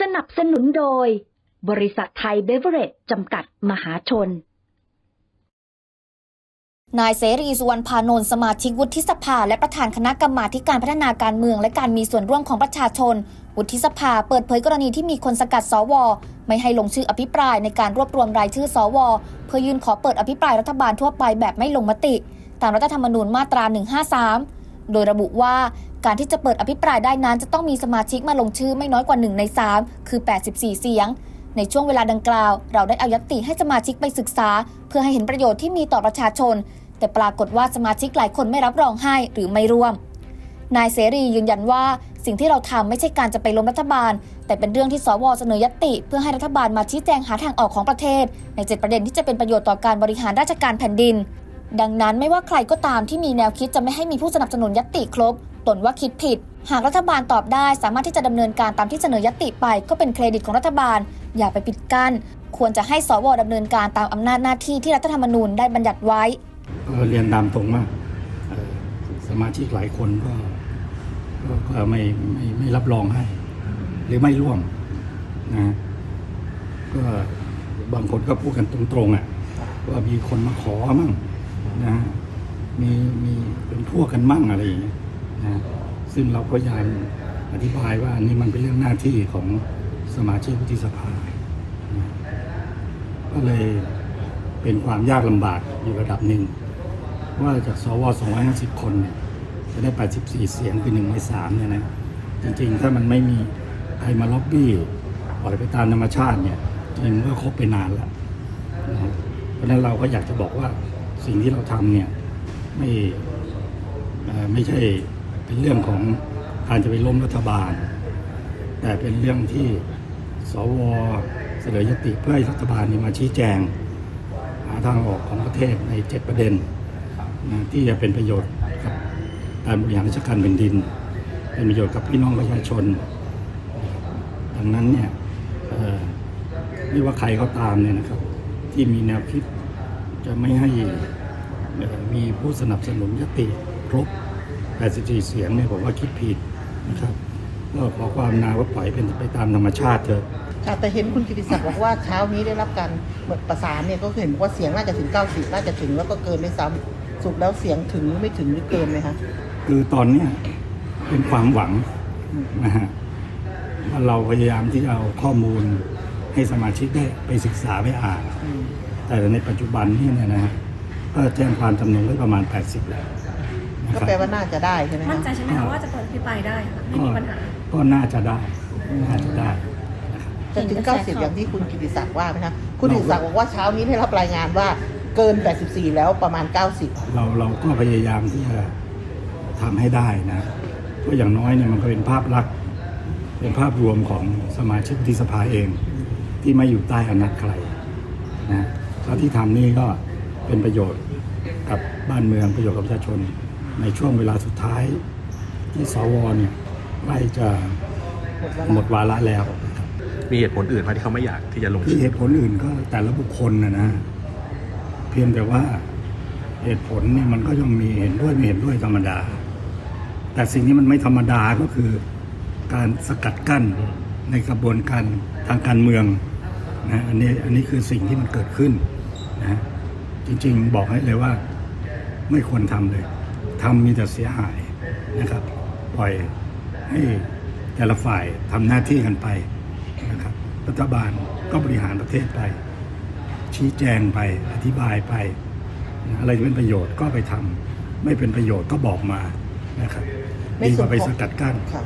สนับสนุนโดย บริษัทไทยเบเวอเรจจำกัดมหาชน นายเสรีสุวรรณพานนท์สมาชิกวุฒิสภา และประธานคณะกรรมาการพัฒนาการเมือง และการมีส่วนร่วมของประชาชน วุฒิสภาเปิดเผยกรณีที่มีคนสกัดสว ไม่ให้ลงชื่ออภิปรายในการรวบรวมรายชื่อสว เพื่อยื่นขอเปิดอภิปรายรัฐบาลทั่วไปแบบไม่ลงมติ ตามรัฐธรรมนูญมาตรา 153 โดยระบุว่า การที่จะเปิดอภิปรายได้นั้น จะต้องมีสมาชิกมาลงชื่อไม่น้อยกว่า 1 ใน 3 คือ 84 เสียง ในช่วงเวลาดังกล่าว เราได้เอายตติให้สมาชิกไปศึกษา เพื่อให้เห็นประโยชน์ที่มีต่อประชาชน แต่ปรากฏว่าสมาชิกหลายคนไม่รับรองให้หรือไม่ร่วม นายเสรียืนยันว่า สิ่งที่เราทำไม่ใช่การจะไปล้มรัฐบาล แต่เป็นเรื่องที่สวเสนอยตติ เพื่อให้รัฐบาลมาชี้แจงหาทางออกของประเทศ ในเจ็ดประเด็นที่จะเป็นประโยชน์ต่อการบริหารราชการแผ่นดินดังนั้นไม่ว่าใครก็ตามที่มีแนวคิดจะไม่ให้มีผู้สนับสนุนยตติครบ ตนว่าคิดผิด หากรัฐบาลตอบได้สามารถที่จะดำเนินการตามที่เสนอยติไป ก็เป็นเครดิตของรัฐบาล อย่าไปปิดกั้น ควรจะให้สวดำเนินการตามอำนาจหน้าที่ที่รัฐธรรมนูญได้บัญญัติไว้เรียนตามตรงว่าสมาชิกหลายคนก็ก็ก็ไม่ไม่ไม่รับรองให้ หรือไม่ร่วมนะก็บางคนก็พูดกันตรงๆอะว่ามีคนมาขอมั่งนะมีมีเป็นพวกกันมั่งอะไรอย่างเงี้ย นะซึ่งเราก็ยายอธิบายว่าอันี่มันเป็นเรื่องหน้าที่ของสมาชิกวุฒิสภานะก็เลยเป็นความยากลำบากอยู่ระดับหนึ่ง ว่าจากสว 250 คนเนี่ยจะได้ 84 เสียงคือหนึ่งในสามเนี่ยนะจริงๆ ถ้ามันไม่มีใครมาล็อบบี้ปล่อยไปตามธรรมชาติเนี่ยจริงก็ครบไปนานแล้วนะเพราะนั้นเราก็อยากจะบอกว่าสิ่งที่เราทำเนี่ยไม่ไม่ใช่ เป็นเรื่องของการจะไปล้มรัฐบาล แต่เป็นเรื่องที่สวเสนอยติเพื่อให้รัฐบาลนี่มาชี้แจง หาทางออกของประเทศในเจ็ดประเด็นนะที่จะเป็นประโยชน์กับการบริหารราชการแผ่นดิน เป็นประโยชน์กับพี่น้องประชาชน ดังนั้นเนี่ยไม่ว่าใครก็ตามเนี่ยนะครับ ที่มีแนวคิดจะไม่ให้มีผู้สนับสนุนยติครบ 84 เสียงเนี่ยผมว่าคิดผิดนะครับก็ขอความนาว่าปล่อยเป็นไปตามธรรมชาติเถอะค่ะแต่เห็นคุณกิติศักดิ์บอกว่าเช้านี้ได้รับการเหมือนประสานเนี่ยก็เห็นบอกว่าเสียงน่าจะถึง 90 น่าจะถึงแล้วก็เกินด้วยซ้ำสรุดแล้วเสียงถึงหรือไม่ถึงหรือเกินไหมคะคือตอนเนี้ยเป็นความหวังนะฮะว่าเราพยายามที่จะเอาข้อมูลให้สมาชิกได้ไปศึกษาไปอ่านอืมแต่ในปัจจุบันนี่เนี่ยนะฮะก็แจ้งความจำนงไว้ประมาณ 80 แล้วนะ ก็ครับแปลว่าน่าจะได้ใช่ไหมมั่นคะใจใช่ไหมคะว่าจะเปิดพิปรายได้ค่ะไม่ก็มีปัญหา ก็น่าจะได้น่าจะได้จะถึง 90 อย่างที่คุณกิติศักดิ์ว่าไหมคะคุณกิติศักดิ์บอกว่าเช้านี้ได้รับรายงานว่าเกิน 84 แล้วประมาณ 90 เราเราก็พยายามที่จะทำให้ได้นะเพราะอย่างน้อยเนี่ยมันก็เป็นภาพลักษณ์เป็นภาพรวมของสมาชิกวุฒิสภาเอง ที่ไม่อยู่ใต้อำนาจใครนะแล้วที่ทำนี่ก็เป็นประโยชน์กับบ้านเมืองประโยชน์กับประชาชน ในช่วงเวลาสุดท้ายที่สวเนี่ยใกล้จะหมดวาระแล้วนะครับมีเหตุผลอื่นไหมที่เขาไม่อยากที่จะลงที่ชื่อเหตุผลอื่นก็แต่ละบุคคลนะนะเพียงแต่ว่าเหตุผลเนี่ยมันก็ย่อมมีเห็นด้วยไม่เห็นด้วยธรรมดา แต่สิ่งที่มันไม่ธรรมดาก็คือ การสกัดกั้นในกระบวนการทางการเมืองนะอันนี้อันนี้คือสิ่งที่มันเกิดขึ้นนะจริงๆ บอกให้เลยว่าไม่ควรทำเลย ทำมีแต่เสียหายนะครับ ปล่อยให้แต่ละฝ่ายทำหน้าที่กันไปนะครับ รัฐบาลก็บริหารประเทศไป ชี้แจงไปอธิบายไปนะอะไรที่เป็นประโยชน์ก็ไปทำไม่เป็นประโยชน์ก็บอกมานะครับในดีกส่วนว่าไปของสกัดกั้นค่ะ